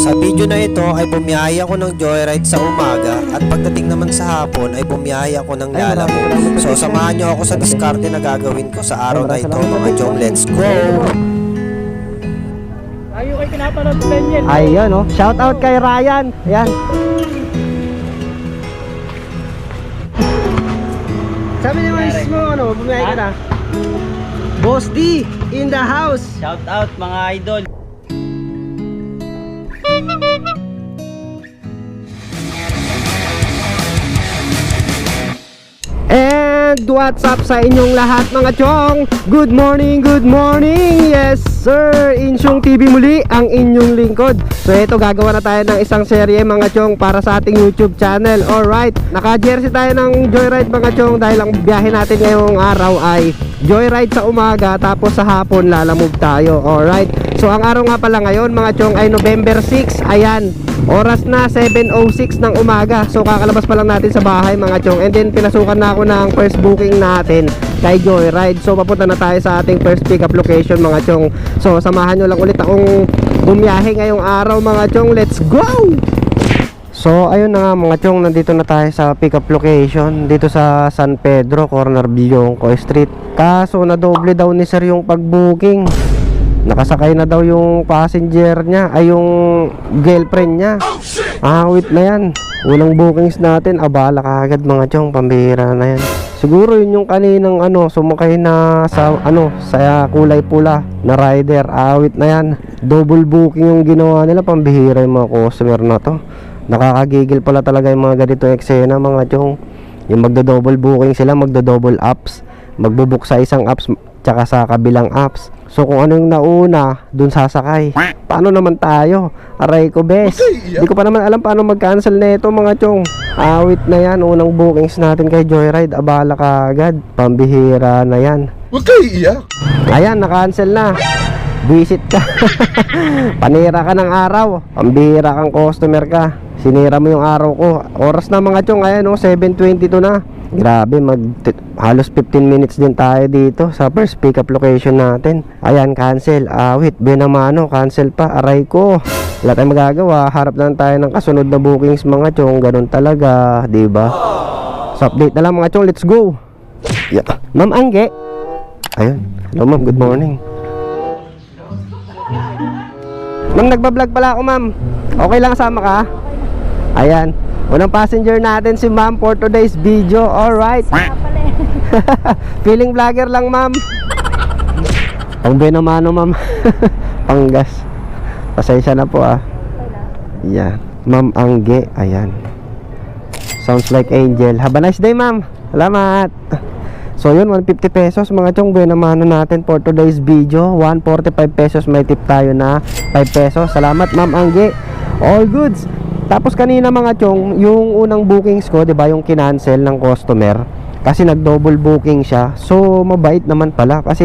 Sa video na ito ay bumiyaya ko ng joyride sa umaga at pagdating naman sa hapon ay bumiyaya ko ng lalamo. So samahan nyo ako sa diskarte na gagawin ko sa araw na ito mga chong. Let's go! Ayaw kayo pinapanood sa Daniel. Ayun oh. Shout out kay Ryan. Ayan. Sabi ni Mars mo ano, bumiyay ka na. Boss D in the house. Shout out mga idol. And what's up sa inyong lahat mga chong? Good morning, good morning! Yes sir! Insyong TV muli ang inyong lingkod. So ito gagawa na tayo ng isang serye mga chong para sa ating YouTube channel. Alright, naka-jersey tayo ng Joyride mga chong dahil ang biyahe natin ngayong araw ay Joyride sa umaga tapos sa hapon lalamove tayo. Alright, so ang araw nga pala ngayon mga chong ay November 6. Ayan, Oras na 7.06 ng umaga. So kakalabas pa lang natin sa bahay mga chong. And then pinasukan na ako ng first booking natin Kay Joyride. So papunta na tayo sa ating first pick up location mga chong. So samahan nyo lang ulit akong bumiyahe ngayong araw mga chong. Let's go! So ayun na nga mga chong. Nandito na tayo sa pick up location Dito sa San Pedro Corner Billonco Street. Kaso na doble daw ni sir yung pag-booking Nakasakay na daw yung passenger niya ay yung girlfriend niya. Ah, wait na yan. Unang bookings natin, abala kagad mga chong, pambihira na yan. Siguro yun yung kaninang ano, sumakay na sa ano, sa kulay pula na rider. Awit na yan. Double booking yung ginawa nila, pambihira yung mga customer na to. Nakakagigil pala talaga yung mga ganito eksena mga chong. Yung magdo-double booking sila, magdo-double apps. Magbubook sa isang apps tsaka sa kabilang apps. So kung ano yung nauna, dun sasakay. Paano naman tayo? Aray ko bes. Hindi ko pa naman alam paano mag-cancel na ito mga chong. Awit na yan, unang bookings natin kay Joyride. Abala ka agad. Pambihira na yan. Huwag kayo iiyak. Ayan, na-cancel na. Visit ka. Panira ka ng araw. Pambihira kang customer ka. Sinira mo yung araw ko. Oras na mga chong, ayan o, 7.22 na. Grabe, mag halos 15 minutes din tayo dito sa first pick up location natin. Ayan, cancel. Ah, wait, Benamano, cancel pa. Aray ko. Wala tayong magagawa. Harap lang tayo ng kasunod na bookings mga chong. Ganun talaga, ba? So update na lang mga chong, let's go. Yeah. Ma'am Angge. Ayun. Hello ma'am, good morning. Ma'am, nagbablog pala ako ma'am. Okay lang sama ka? Ayan. Unang passenger natin si ma'am for today's video. Alright. Feeling vlogger lang ma'am. Pang Benamano ma'am. Panggas. Pasensya na po ah. Yan. Ma'am Angge. Ayan. Sounds like angel. Have a nice day ma'am. Salamat. So yun, 150 pesos. Mga chong benamano natin for today's video. 145 pesos may tip tayo na 5 pesos. Salamat ma'am Angge. All goods. Tapos kanina mga chong Yung unang bookings ko, di ba yung kinancel ng customer Kasi nag double booking siya. So mabait naman pala Kasi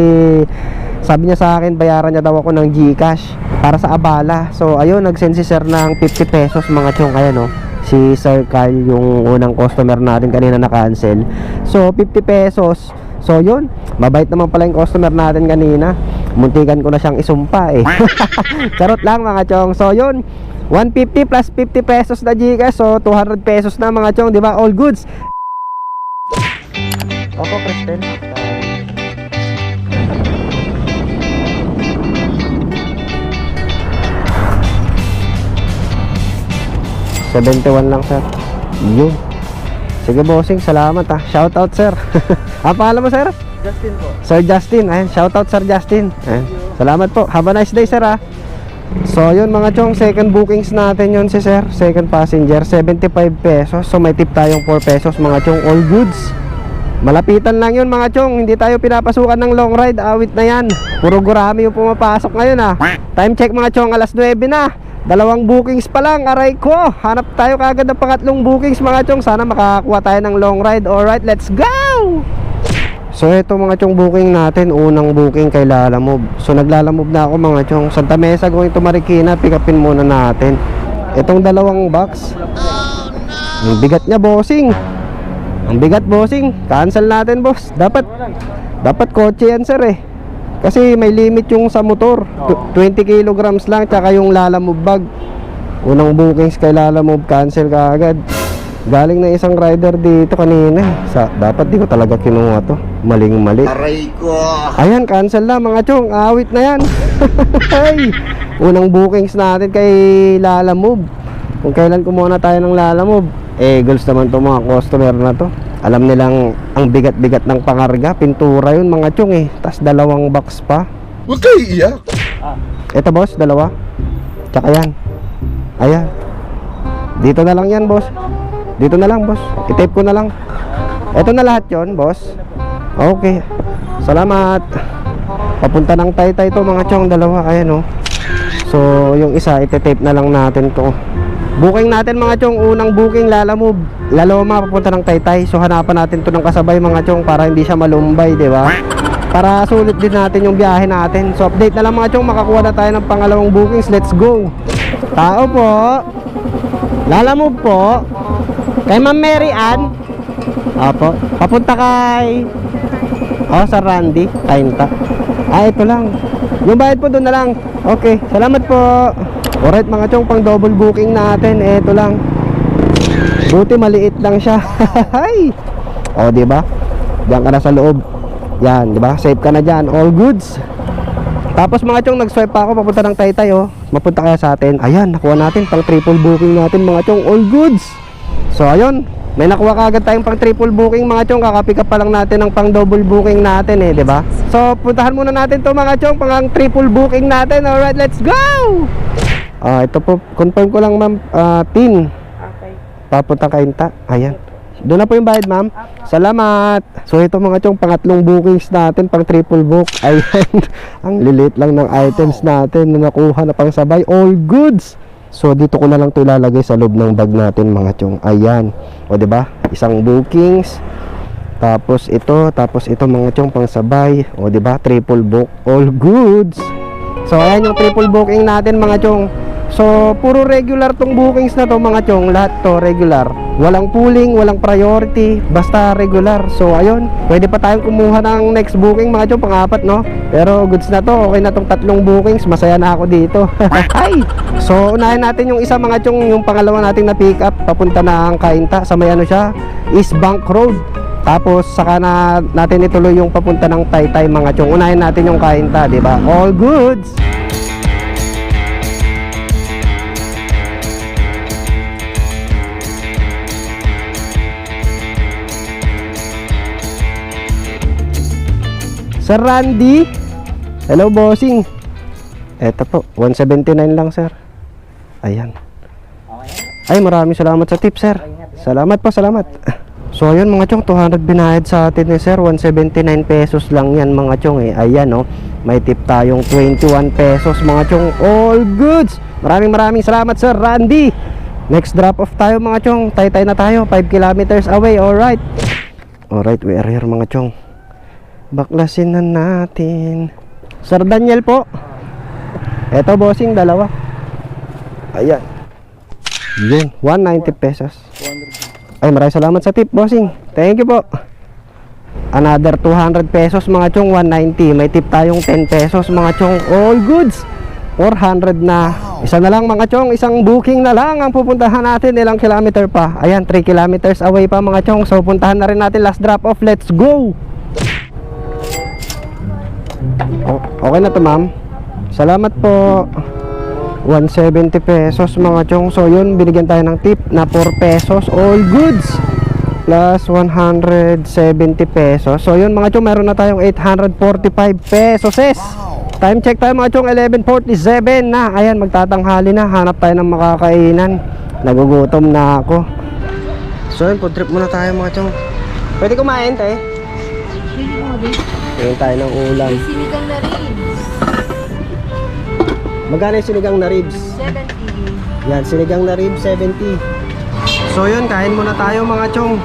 sabi niya sa akin bayaran niya daw ako ng Gcash Para sa abala. So ayun, nag-send si sir ng 50 pesos mga chong. Ayan o si Sir Carl yung unang customer natin kanina na cancel. So 50 pesos. So yun. Mabait naman pala yung customer natin kanina. Muntikan ko na siyang isumpa eh. Charot lang mga chong. So yun. 150 plus 50 pesos na Gcash. So 200 pesos na mga chong. Di ba? All goods. Opo, Kristen. 71 lang sir. Yun. Sige bossing, salamat ah. Shout out sir. Ang pangalan mo sir? Justin po. Sir Justin Ayan, shout out sir Justin. Ayan. Salamat po, have a nice day sir ah. So yun mga chong, second bookings natin yun si sir. Second passenger, 75 pesos. So may tip tayong 4 pesos mga chong All goods Malapitan lang yun mga chong. Hindi tayo pinapasukan ng long ride. Awit na yan. Puro gurami yung pumapasok ngayon ah. Time check mga chong, alas 9 na. Dalawang bookings pa lang, aray ko. Hanap tayo kagad ng pangatlong bookings mga chong. Sana makakuha tayo ng long ride. Alright, let's go! So ito mga chong booking natin. Unang booking kay Lalamove So naglalamove na ako mga chong. Santa Mesa going to Marikina. Pick upin muna natin. Itong dalawang box. Ang bigat niya bossing Ang bigat bossing Cancel natin boss Dapat Dapat kotse yan sir eh Kasi may limit yung sa motor Tw- 20 kilograms lang Tsaka yung Lalamove bag Unang bookings kay Lala Move cancel ka agad. Galing na isang rider dito kanina. Sa, dapat di ko talaga kinuha to. Maling mali. Aray ko! Ayan, cancel na mga chong. Awit na yan. Ay, Unang bookings natin kay Lala Move. Kung kailan kumuha na tayo ng Lala Move. Eh, girls naman to mga customer na to. Alam nilang ang bigat-bigat ng pangarga. Pintura yun mga chong eh. Tapos dalawang box pa. Huwag kayo iiyak! Ito boss, dalawa. Tsaka yan. Ayan. Dito na lang yan, boss. Dito na lang, boss. I-tape ko na lang. Ito na lahat yon boss. Okay. Salamat. Papunta ng taytay to mga chong, dalawa. Ayan oh. So, yung isa, ite-tape na lang natin to. Booking natin mga chong, unang booking lalamove. Laloma papunta ng taytay. So, hanapan natin to ng kasabay mga chong para hindi siya malumbay, di ba? Para sulit din natin yung biyahe natin. So, update na lang mga chong, makakuha na tayo ng pangalawang bookings. Let's go. Tao po. Lalamove po. Kay Ma'am Mary Ann. Apo. Papunta kay... Oh, sa Randy. Kainta. Ah, ito lang. Yung bayad po doon na lang. Okay. Salamat po. Alright mga chong, pang double booking natin. Ito lang. Buti maliit lang siya. Oh, di ba? Diyan ka na sa loob. Yan, di ba? Safe ka na diyan. All goods. Tapos mga chong, nag-swipe pa ako papunta ng Taytay oh. Mapunta kaya sa atin. Ayan, nakuha natin pang triple booking natin mga chong. All goods. So ayun, may nakuha kagad tayong pang triple booking mga chong. Kakapick up pa lang natin ng pang double booking natin eh, ba? So puntahan muna natin to mga chong, pang triple booking natin. Alright, let's go! Ah, ito po, confirm ko lang ma'am, ah, tin. Okay. Papunta kainta. Ayan. Doon na po yung bayad, ma'am. Salamat. So ito mga chong, pangatlong bookings natin, pang triple book. Ayan. Ang lilit lang ng items natin na nakuha na pang sabay. All goods. So dito ko na lang 'to ilalagay sa loob ng bag natin mga chong. Ayan. O 'di ba? Isang bookings. Tapos ito, tapos ito mga chong pang sabay. O 'di ba? Triple book. All goods. So ayan yung triple booking natin mga chong. So puro regular tong bookings na to mga chong. Lahat to regular. Walang pooling, walang priority, basta regular. So ayun, pwede pa tayong kumuha ng next booking mga chong pang-apat no. Pero goods na to, okay na tong tatlong bookings, masaya na ako dito. Hi. So unahin natin yung isa mga chong, yung pangalawa nating na pick up papunta na ang Kainta sa may ano siya, East Bank Road. Tapos saka na natin ituloy yung papunta ng Taytay mga chong. Unahin natin yung Kainta, 'di ba? All goods. Sir Randy. Hello, bossing. Eto po, 179 lang, sir. Ayan. Ay, maraming salamat sa tip, sir. Salamat po, salamat. So, ayun mga chong, 200 binayad sa atin ni sir. 179 pesos lang yan mga chong eh. Ayan, oh. May tip tayong 21 pesos mga chong. All goods. Maraming maraming salamat, sir Randy. Next drop off tayo mga chong. Tay-tay na tayo. 5 kilometers away. Alright. Alright, we are here mga chong. Baklasin na natin. Sir Daniel po. Eto bossing, dalawa. Ayan. Yun, 190 pesos. Ay, maraming salamat sa tip, bossing. Thank you po. Another 200 pesos mga chong, 190. May tip tayong 10 pesos mga chong. All goods. 400 na. Isa na lang mga chong, isang booking na lang ang pupuntahan natin. Ilang kilometer pa? Ayan, 3 kilometers away pa mga chong. So, puntahan na rin natin last drop off. Let's go! O- okay na to ma'am. Salamat po. 170 pesos mga chong. So yun, binigyan tayo ng tip na 4 pesos. All goods. Plus 170 pesos. So yun mga chong, meron na tayong 845 pesos. Yes. Time check tayo mga chong, 11.47 na. Ayan, magtatanghali na. Hanap tayo ng makakainan. Nagugutom na ako. So yun, food trip muna tayo mga chong. Pwede kumain tayo? Tingin tayo ng ulam. Sinigang na rin. Magkano yung sinigang na ribs? 70. Yan, sinigang na ribs, 70. So yun, kain muna tayo mga chong.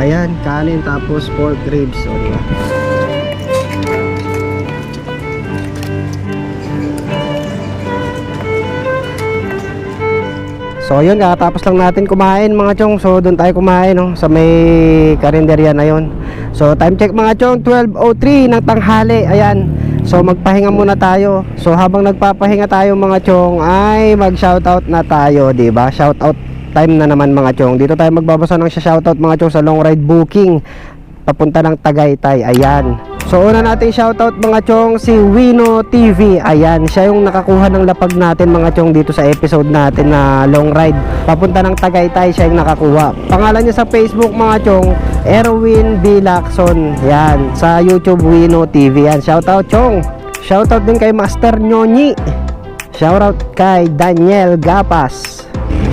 Ayan, kanin tapos pork ribs. O, diba? So yun, kakatapos lang natin kumain mga chong. So doon tayo kumain no, sa may karinderya na yun. So time check mga chong, 12.03 ng tanghali. Ayan. So magpahinga muna tayo. So habang nagpapahinga tayo mga chong ay mag shoutout na tayo, ba? Shoutout time na naman mga chong. Dito tayo magbabasa ng shoutout mga chong sa long ride booking papunta ng Tagaytay. Ayan. So una nating shoutout mga chong si Wino TV. Ayan, siya yung nakakuha ng lapag natin mga chong dito sa episode natin na long ride. Papunta ng Tagaytay, siya yung nakakuha. Pangalan niya sa Facebook mga chong, Erwin B. Lacson. Yan, sa YouTube Wino TV. Yan, shoutout chong. Shoutout din kay Master Nyonyi. Shoutout kay Daniel Gapas.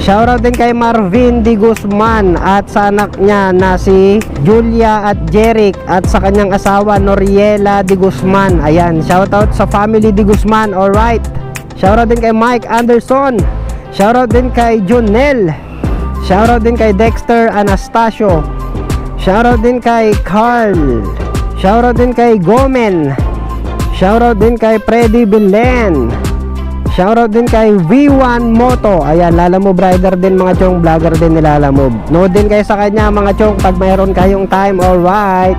Shoutout din kay Marvin Di Guzman at sa anak niya na si Julia at Jeric at sa kanyang asawa Noriela Di Guzman. Ayan, shoutout sa family Di Guzman. Alright. Shoutout din kay Mike Anderson. Shoutout din kay Junel. Shoutout din kay Dexter Anastasio. Shoutout din kay Carl. Shoutout din kay Gomen. Shoutout din kay Freddy Belen. Shoutout din kay V1 Moto. Ayan, Lalamove rider din mga chong vlogger din ni Lalamove. Nood din kayo sa kanya mga chong pag mayroon kayong time, alright.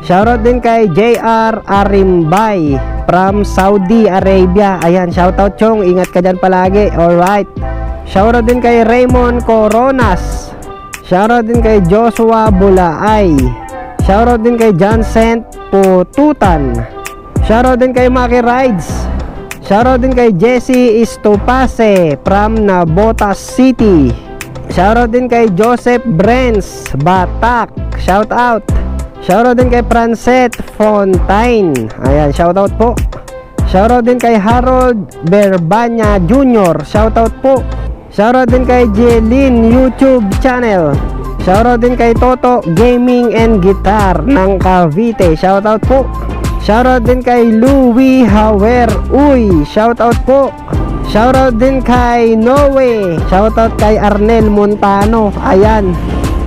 Shoutout din kay JR Arimbay from Saudi Arabia. Ayan, shoutout chong. Ingat ka dyan palagi, alright. Shoutout din kay Raymond Coronas. Shoutout din kay Joshua Bulaay. Shoutout din kay John Saint Pututan. Shoutout din kay Maki Rides. Shoutout din kay Jesse Istopase from Nabotas City. Shoutout din kay Joseph Brens Batak. Shoutout. Shoutout din kay Francet Fontaine. Ayan, shoutout po. Shoutout din kay Harold Berbanya Jr. Shoutout po. Shoutout din kay Jeline YouTube channel. Shoutout din kay Toto Gaming and Guitar ng Cavite. Shoutout po. Shoutout din kay Louie Hawer. Uy, shoutout po. Shoutout din kay Noe. Shoutout kay Arnel Montano. Ayan.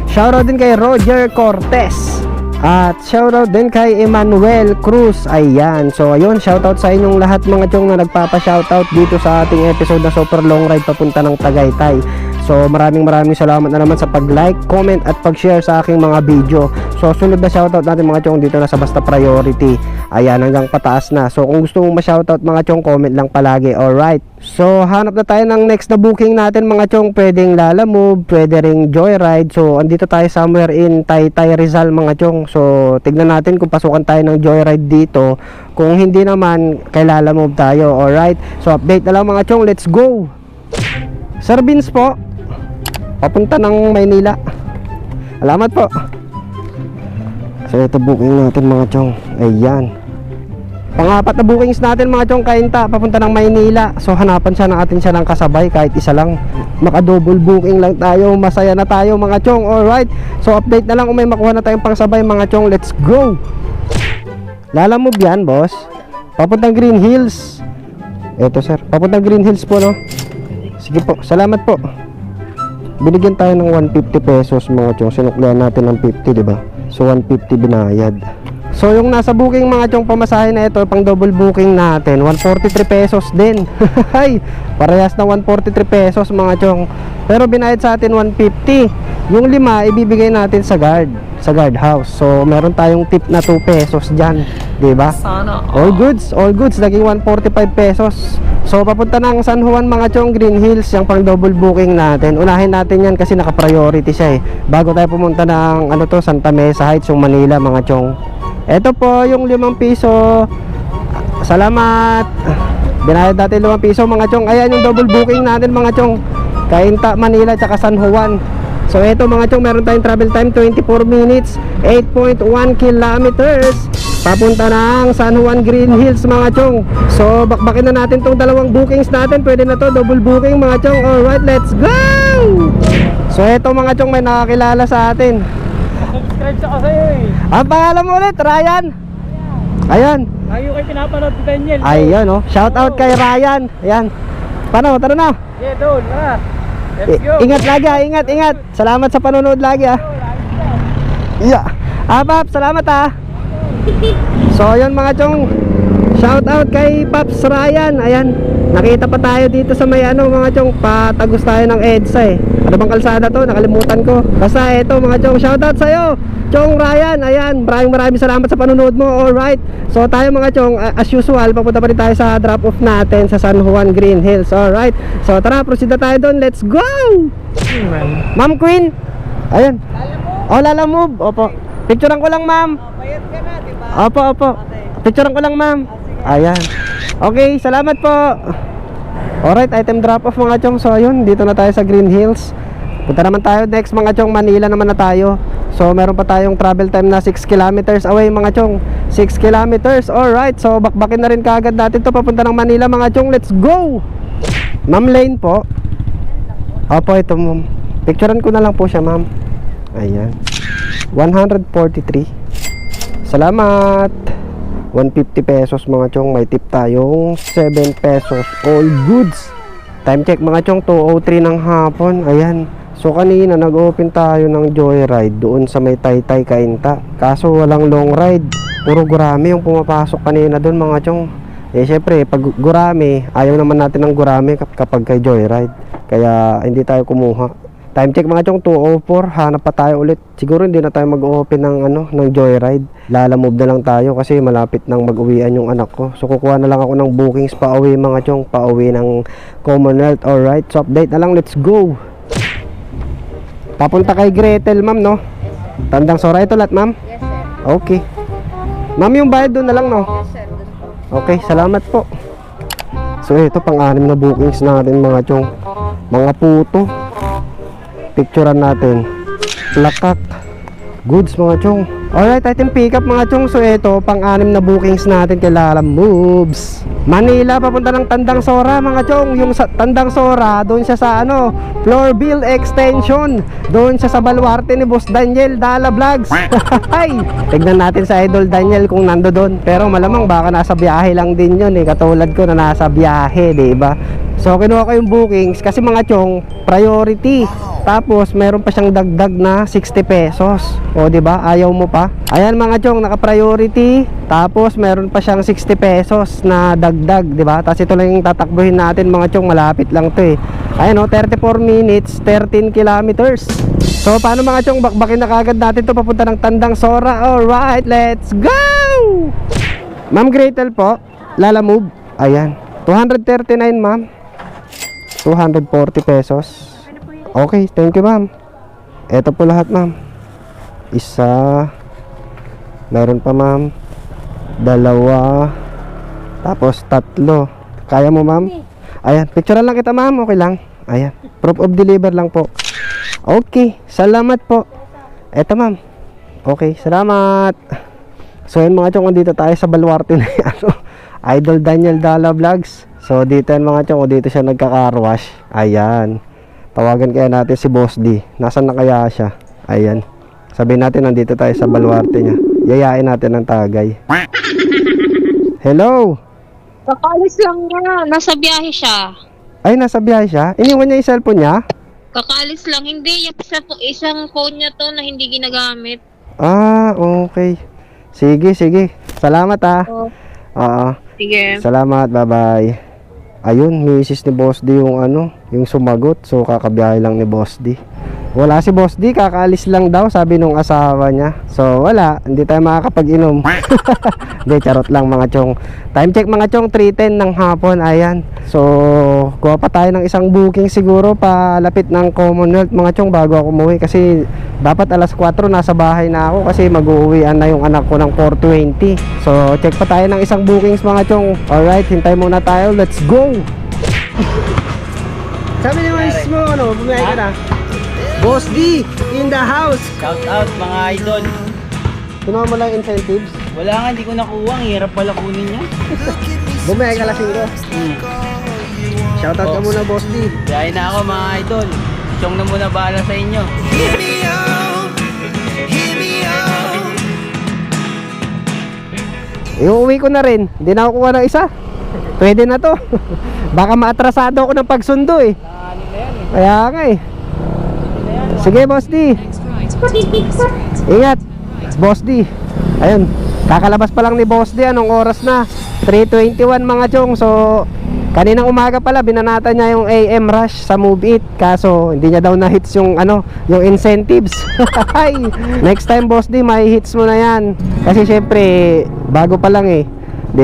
Shoutout din kay Roger Cortez. At shoutout din kay Emmanuel Cruz. Ayan. So ayun, shoutout sa inyong lahat mga chong na nagpapa-shoutout dito sa ating episode na Super Long Ride papunta ng Tagaytay. So maraming maraming salamat na naman sa pag-like, comment at pag-share sa aking mga video. So sunod na shoutout natin mga chong dito na sa basta priority. Ayan hanggang pataas na. So kung gusto mong ma-shoutout mga chong comment lang palagi. Alright. So hanap na tayo ng next na booking natin mga chong. Pwedeng Lala Move, pwede ring Joyride. So andito tayo somewhere in Taytay Rizal mga chong. So tignan natin kung pasukan tayo ng Joyride dito. Kung hindi naman kay Lala Move tayo. Alright. So update na lang mga chong. Let's go. Sir Vince po. Papunta ng Maynila. Salamat po. So ito booking natin mga chong. Ayan. Pangapat na bookings natin mga chong kainta papunta ng Maynila. So hanapan siya natin siya ng kasabay kahit isa lang. Maka double booking lang tayo. Masaya na tayo mga chong. Alright. So update na lang kung may makuha na tayong pangsabay mga chong. Let's go. Lala mo yan boss. Papuntang Green Hills. Ito sir. Papuntang Green Hills po no. Sige po. Salamat po. Binigyan tayo ng 150 pesos mga chong. Sinuklihan natin ng 50 di ba? So 150 binayad. So yung nasa booking mga chong pamasahe na ito pang double booking natin 143 pesos din. Parehas na 143 pesos mga chong. Pero binayad sa atin 150. Yung lima ibibigay natin sa guard, sa guard house. So meron tayong tip na 2 pesos diyan, 'di ba? All goods, all goods naging 145 pesos. So papunta ng San Juan mga chong Green Hills yung pang double booking natin. Unahin natin yan kasi naka-priority siya eh. Bago tayo pumunta ng ano to Santa Mesa Heights yung Manila mga chong. Ito po yung limang piso. Salamat. Binayad natin limang piso mga chong. Ayan yung double booking natin mga chong. Kainta, Manila, tsaka San Juan. So ito mga chong, meron tayong travel time 24 minutes, 8.1 kilometers. Papunta ng San Juan Green Hills mga chong. So bakbakin na natin tong dalawang bookings natin. Pwede na to, double booking mga chong. Alright, let's go! So ito mga chong, may nakakilala sa atin. Subscribe sa sa'yo eh. Ang pangalan mo ulit, Ryan. Ayan. Lagi kayo pinapanood sa Daniel. Ayan oh. Shout out kay Ryan. Ayan. Paano, tara na. Yeah, doon. Tara. Ingat lagi ah, ingat, ingat. Salamat sa panonood lagi ah. Yeah. Ah, Pap, salamat ah. So, yun mga chong. Shout out kay Paps Ryan. Ayan. Nakita pa tayo dito sa may ano mga chong. Patagos tayo ng EDSA eh. Ano bang kalsada to? Nakalimutan ko. Basta eto mga chong, shoutout sa'yo. Chong Ryan, ayan, maraming maraming salamat sa panonood mo. Alright. So tayo mga chong, as usual, papunta pa rin tayo sa drop off natin sa San Juan Green Hills. Alright. So tara, proceed na tayo doon. Let's go! Ma'am Queen. Ayan. Oh, Lala Move. Opo. Picturean ko lang, ma'am. Opo, opo. Picturean ko lang, ma'am. Ayan. Okay, salamat po. Alright, item drop off mga chong. So ayun, dito na tayo sa Green Hills. Punta naman tayo next mga chong, Manila naman na tayo. So meron pa tayong travel time na 6 kilometers away mga chong. 6 kilometers. Alright, so bakbakin na rin kaagad natin to papunta ng Manila mga chong. Let's go! Ma'am Lane po. Opo, ito ma'am. Picturean ko na lang po siya ma'am. Ayan. 143. Salamat. 150 pesos mga chong. May tip tayong 7 pesos. All goods. Time check mga chong. 2.03 ng hapon. Ayan. So kanina nag-open tayo ng joyride doon sa may Taytay Kainta. Kaso walang long ride. Puro gurami yung pumapasok kanina doon mga chong. Eh syempre pag gurami, ayaw naman natin ng gurami kap- kapag kay joyride. Kaya hindi tayo kumuha. Time check mga chong 204, hanap pa tayo ulit. Siguro hindi na tayo mag-open ng ano, ng joyride. Lalamove na lang tayo kasi malapit nang mag-uwian yung anak ko. So kukuha na lang ako ng bookings pa uwi mga chong, pa uwi ng Commonwealth. Alright, so update na lang, let's go. Papunta kay Gretel, ma'am, no? Tandang Sora ito lahat, ma'am? Yes, sir. Okay. Ma'am, yung bayad doon na lang, no? Yes, sir. Okay, salamat po. So ito pang-anim na bookings natin mga chong. Mga puto. Picturean natin. Plakat. Goods mga chong. Alright, item pick up mga chong. So ito, pang-anim na bookings natin kay Lala Moves. Manila, papunta ng Tandang Sora mga chong. Yung sa Tandang Sora, doon siya sa ano, floor bill extension. Doon siya sa baluarte ni Boss Daniel Dala Vlogs. Ay, tignan natin sa Idol Daniel kung nando doon. Pero malamang baka nasa biyahe lang din yun eh. Katulad ko na nasa biyahe, ba? So kinuha ko yung bookings kasi mga chong priority. Tapos meron pa siyang dagdag na 60 pesos. O di ba? Ayaw mo pa? Ayan mga chong, naka-priority. Tapos meron pa siyang 60 pesos na dagdag, di ba? Tapos ito lang yung tatakbuhin natin mga chong, malapit lang 'to eh. Ayan o, 34 minutes, 13 kilometers. So paano mga chong, bakbakin na kagad natin to papunta ng Tandang Sora. Alright, let's go! Ma'am Gretel po, Lala Move. Ayan. 239 ma'am. 240 pesos. Okay, thank you ma'am. Ito po lahat ma'am. Isa. Meron pa ma'am. Dalawa. Tapos tatlo. Kaya mo ma'am? Ayan, picturean lang kita ma'am. Okay lang. Ayan. Proof of deliver lang po. Okay, salamat po. Eto ma'am. Okay, salamat. So yun mga chong, dito tayo sa baluarte na ano, Idol Daniel Dala Vlogs. So dito yan mga chong, dito siya nagka-car-wash. Ayan. Tawagan kaya natin si Boss D. Nasaan na kaya siya? Ayan. Sabihin natin nandito tayo sa baluarte niya. Yayain natin ng tagay. Hello? Kakaalis lang niya. Nasa biyahe siya. Ay, nasa biyahe siya? Iniwan niya yung cellphone niya? Kakaalis lang. Hindi. Yung isa po, isang phone niya to na hindi ginagamit. Ah, okay. Sige, sige. Salamat ah. Oo. Oo. Sige. Salamat, bye-bye. Ayun, misis ni Boss D yung ano, yung sumagot. So kakabiyahe lang ni Boss D. Wala si Boss D, kakaalis lang daw, sabi nung asawa niya. So wala, hindi tayo makakapag-inom. Hindi, charot lang mga chong. Time check mga chong, 3.10 ng hapon, ayan. So, kuha pa tayo ng isang booking siguro palapit ng Commonwealth mga chong bago ako umuwi. Kasi dapat alas 4 nasa bahay na ako kasi mag-uuwian na yung anak ko ng 4.20. So, check pa tayo ng isang bookings mga chong. Alright, hintay muna tayo. Let's go! Sabi ni Miss mo, ano, bumiyay ka na. Boss D, in the house. Shout out mga idol. Kinuha mo lang incentives. Wala nga, hindi ko nakuha. Ang hirap pala kunin niya. Bumiyay ka lasing ko. Hmm. Shoutout ka Oh. muna, Boss D. Biyahe na ako mga idol. Chong na muna bahala sa inyo. Iuwi ko na rin. Hindi na ako kuha ng isa. Pwede na to. Baka maatrasado ako ng pagsundo eh. Kaya nga eh. Sige, Boss D. Ingat. Boss D. Ayun. Kakalabas pa lang ni Boss D. Anong oras na? 3.21 mga chong. So, Kaninang umaga pala, binanata niya yung AM rush sa Move It. Kaso, hindi niya daw na-hits yung, ano, yung incentives. Next time, boss D, may hits mo na yan. Kasi syempre, bago pa lang eh.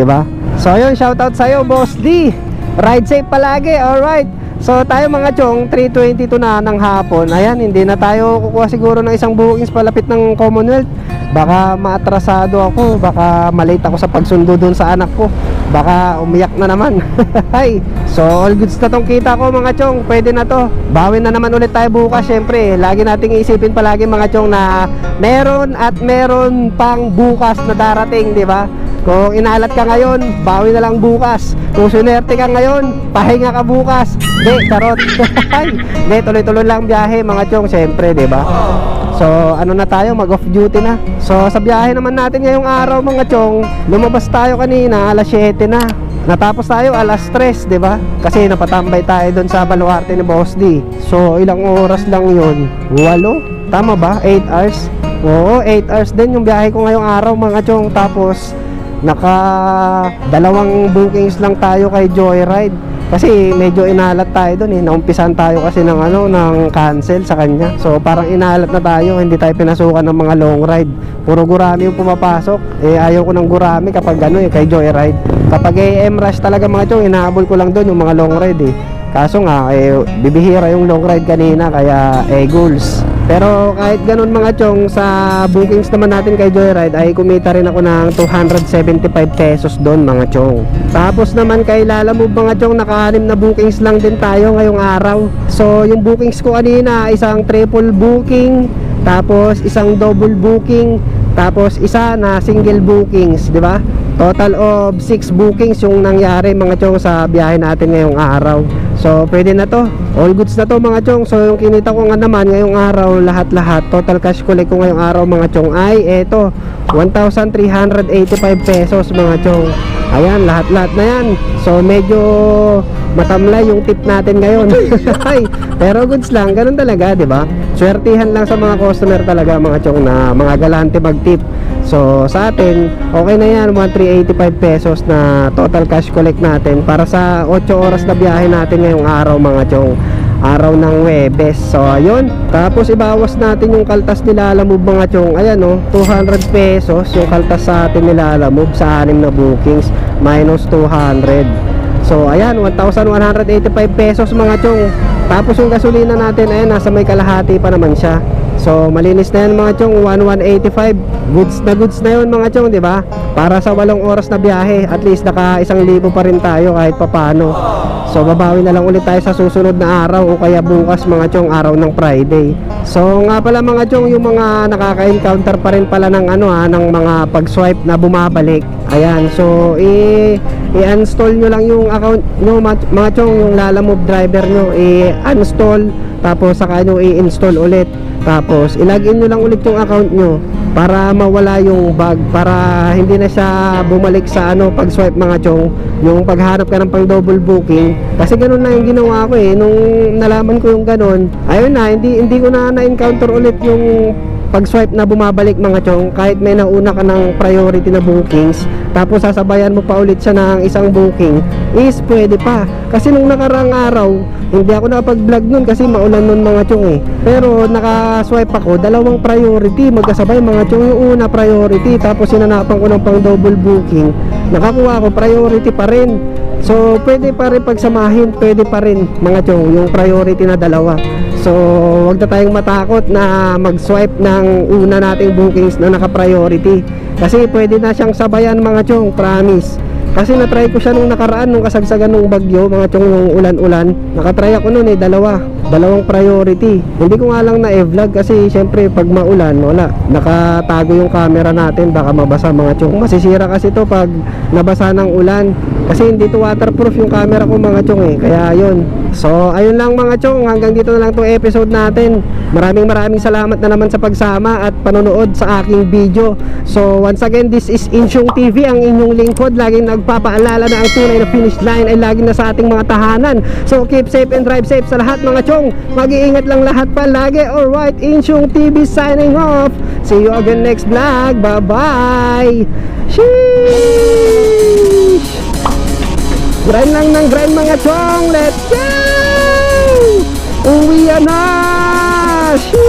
ba? So, ayun, shoutout sa'yo, boss D. Ride safe palagi, alright. So, tayo mga chong, 3.22 na ng hapon. Ayan, hindi na tayo kukuha siguro ng isang bookings palapit ng Commonwealth. Baka maatrasado ako, baka malate ako sa pagsundo doon sa anak ko. Baka umiyak na naman. Hay. So, all goods na tong kita ko mga chong. Pwede na to. Bawin na naman ulit tayo bukas. Syempre, lagi nating isipin palagi mga chong na meron at meron pang bukas na darating, di ba? Kung inalat ka ngayon, bawi na lang bukas. Kung sunerte ka ngayon, pahinga ka bukas. Di, charot. Ay, Di, tuloy-tuloy lang biyahe mga chong, syempre, di ba? So, ano na tayo, mag-off duty na. So, sa biyahe naman natin ngayong araw mga chong, lumabas tayo kanina, alas 7 na. Natapos tayo alas 3, di ba? Kasi napatambay tayo doon sa baluarte ni Boss D. So, ilang oras lang yun? 8? Tama ba? 8 hours? Oo, 8 hours din yung biyahe ko ngayong araw mga chong. Tapos, naka dalawang bookings lang tayo kay Joyride. Kasi medyo inalat tayo doon eh. Naumpisan tayo kasi ng ano ng cancel sa kanya. So parang inalat na tayo. Hindi tayo pinasukan ng mga long ride. Puro gurami yung pumapasok. Eh ayaw ko ng gurami kapag ano eh kay Joyride. Kapag AM rush talaga mga chong inahabol ko lang doon yung mga long ride eh. Kaso nga eh bibihira yung long ride kanina kaya eh goals pero kahit ganun mga chong sa bookings naman natin kay Joyride ay kumita rin ako ng 275 pesos doon mga chong. Tapos naman kay Lala Move mga chong nakahanim na bookings lang din tayo ngayong araw. So yung bookings ko kanina isang triple booking, tapos isang double booking, tapos isa na single bookings, di ba? Total of 6 bookings yung nangyari mga chong sa biyahe natin ngayong araw. So, pwede na to. All goods na to mga chong. So, yung kinita ko nga naman ngayong araw, lahat-lahat, total cash collect ko ngayong araw mga chong ay eto, 1,385 pesos mga chong. Ayan, lahat-lahat na yan. So, medyo matamlay yung tip natin ngayon. Ay, pero goods lang, ganun talaga, di ba? Swertihan lang sa mga customer talaga mga chong na mga galante mag-tip. So, sa atin, okay na yan, 1,385 pesos na total cash collect natin para sa 8 oras na biyahe natin ngayong araw mga chong araw ng Webes. So, ayun. Tapos, ibawas natin yung kaltas nila Alamove mga chong. Ayan, oh, 200 pesos yung kaltas sa atin nila Alamove sa anim na bookings. Minus 200. So, ayan, 1,185 pesos mga chong. Tapos, yung gasolina natin, ayan, nasa may kalahati pa naman siya. So, malinis na yan mga chong, 1185. Goods na goods na yun mga chong, di ba? Para sa walong oras na biyahe, at least naka isang libo pa rin tayo kahit papano. So, babawi na lang ulit tayo sa susunod na araw o kaya bukas mga chong, araw ng Friday. So, nga pala mga chong, yung mga nakaka-encounter pa rin pala ng ano ha, ng mga pag-swipe na bumabalik. Ayan, so, i- i-install nyo lang yung account nyo mga chong, yung Lala Move driver nyo, i-install, tapos saka nyo i-install ulit. Tapos, ilagin nyo lang ulit yung account nyo para mawala yung bug para hindi na siya bumalik sa ano pag swipe mga chong. Yung paghanap ka ng pang double booking. Kasi ganun na yung ginawa ko eh. Nung nalaman ko yung ganun ayun na hindi hindi ko na na-encounter ulit yung pag swipe na bumabalik mga chong kahit may nauna ka ng priority na bookings tapos sasabayan mo pa ulit siya ng isang booking is pwede pa. Kasi nung nakarang araw hindi ako nakapag-vlog nun kasi maulan nun mga chong eh. Pero naka-swipe ako dalawang priority magkasabay mga chong yung una priority tapos sinanapan ko ng pang double booking nakakuha ko priority pa rin. So pwede pa rin pagsamahin pwede pa rin mga chong yung priority na dalawa. So, wag na tayong matakot na mag-swipe ng una nating bookings na naka-priority. Kasi pwede na siyang sabayan mga chong, promise. Kasi na-try ko siya nung nakaraan, nung kasagsagan nung bagyo, mga chong yung ulan-ulan. Nakatry ako noon eh, dalawa. Dalawang priority. Hindi ko nga lang na-vlog kasi syempre pag maulan, wala. Nakatago yung camera natin, baka mabasa mga chong. Masisira kasi to pag nabasa ng ulan. Kasi hindi to waterproof yung camera ko mga chong eh. Kaya yun. So, ayun lang mga chong. Hanggang dito na lang tong episode natin. Maraming maraming salamat na naman sa pagsama at panonood sa aking video. So, once again, this is Insyong TV, ang inyong lingkod. Laging nagpapaalala na ang tunay na finish line ay laging nasa ating mga tahanan. So, keep safe and drive safe sa lahat mga chong. Mag-iingat lang lahat palagi. Alright, Insyong TV signing off. See you again next vlog. Bye-bye. Sheesh! Grind lang ng grind mga chong. Let's go! Uwi na! Shoo!